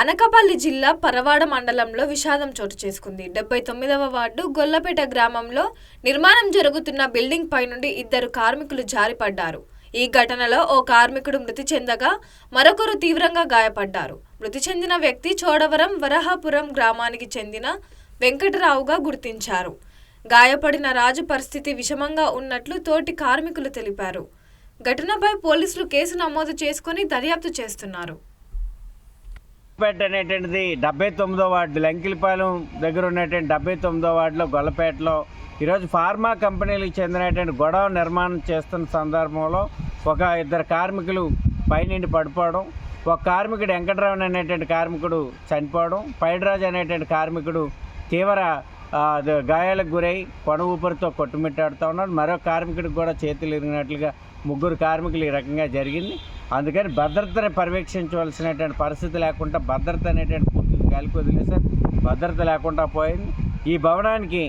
అనకాపల్లి జిల్లా పరవాడ మండలంలో విషాదం చోటు చేసుకుంది. డెబ్బై తొమ్మిదవ వార్డు గొల్లపేట గ్రామంలో నిర్మాణం జరుగుతున్న బిల్డింగ్ పై నుండి ఇద్దరు కార్మికులు జారిపడ్డారు. ఈ ఘటనలో ఓ కార్మికుడు మృతి చెందగా మరొకరు తీవ్రంగా గాయపడ్డారు. మృతి చెందిన వ్యక్తి చోడవరం వరహాపురం గ్రామానికి చెందిన వెంకటరావుగా గుర్తించారు. గాయపడిన రాజు పరిస్థితి విషమంగా ఉన్నట్లు తోటి కార్మికులు తెలిపారు. ఘటనపై పోలీసులు కేసు నమోదు చేసుకుని దర్యాప్తు చేస్తున్నారు. గొల్లపేట అనేటువంటిది డెబ్బై తొమ్మిదో వార్డు లంకిలిపాలెం దగ్గర ఉన్నటువంటి డెబ్బై తొమ్మిదో వార్డులో గొల్లపేటలో. ఈరోజు ఫార్మా కంపెనీలకు చెందినటువంటి గొడవ నిర్మాణం చేస్తున్న సందర్భంలో ఒక ఇద్దరు కార్మికులు పైనుండి పడిపోవడం ఒక కార్మికుడు వెంకటరామన్ అనేటువంటి కార్మికుడు చనిపోవడం పైడరాజు అనేటువంటి కార్మికుడు తీవ్ర గాయాలకు గురై కొన ఊపిరితో కొట్టుమిట్టాడుతూ ఉన్నాడు మరో కార్మికుడికి కూడా చేతులు ఇరిగినట్లుగా ముగ్గురు కార్మికులు ఈ రకంగా జరిగింది. అందుకని భద్రతను పర్యవేక్షించవలసినటువంటి పరిస్థితి లేకుండా భద్రత అనేటువంటి పూర్తిగా గాలికి వదిలేసారు భద్రత లేకుండా పోయింది. ఈ భవనానికి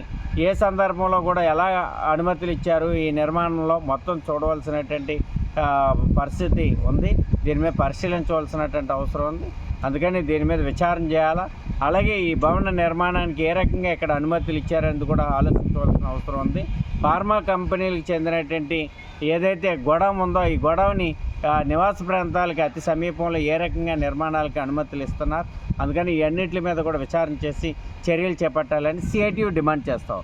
ఏ సందర్భంలో కూడా ఎలా అనుమతులు ఇచ్చారు? ఈ నిర్మాణంలో మొత్తం చూడవలసినటువంటి పరిస్థితి ఉంది. దీని మీద పరిశీలించవలసినటువంటి అవసరం ఉంది. అందుకని దీని మీద విచారణ చేయాలా? అలాగే ఈ భవన నిర్మాణానికి ఏ రకంగా ఇక్కడ అనుమతులు ఇచ్చారనేది కూడా ఆలోచించవలసిన అవసరం ఉంది. ఫార్మా కంపెనీలకు చెందినటువంటి ఏదైతే గొడవ ఉందో ఈ గొడవని నివాస ప్రాంతాలకి అతి సమీపంలో ఏ రకంగా నిర్మాణాలకు అనుమతులు ఇస్తున్నారు? అందుకని ఈ అన్నింటి మీద కూడా విచారణ చేసి చర్యలు చేపట్టాలని సిఐటియు డిమాండ్ చేస్తాం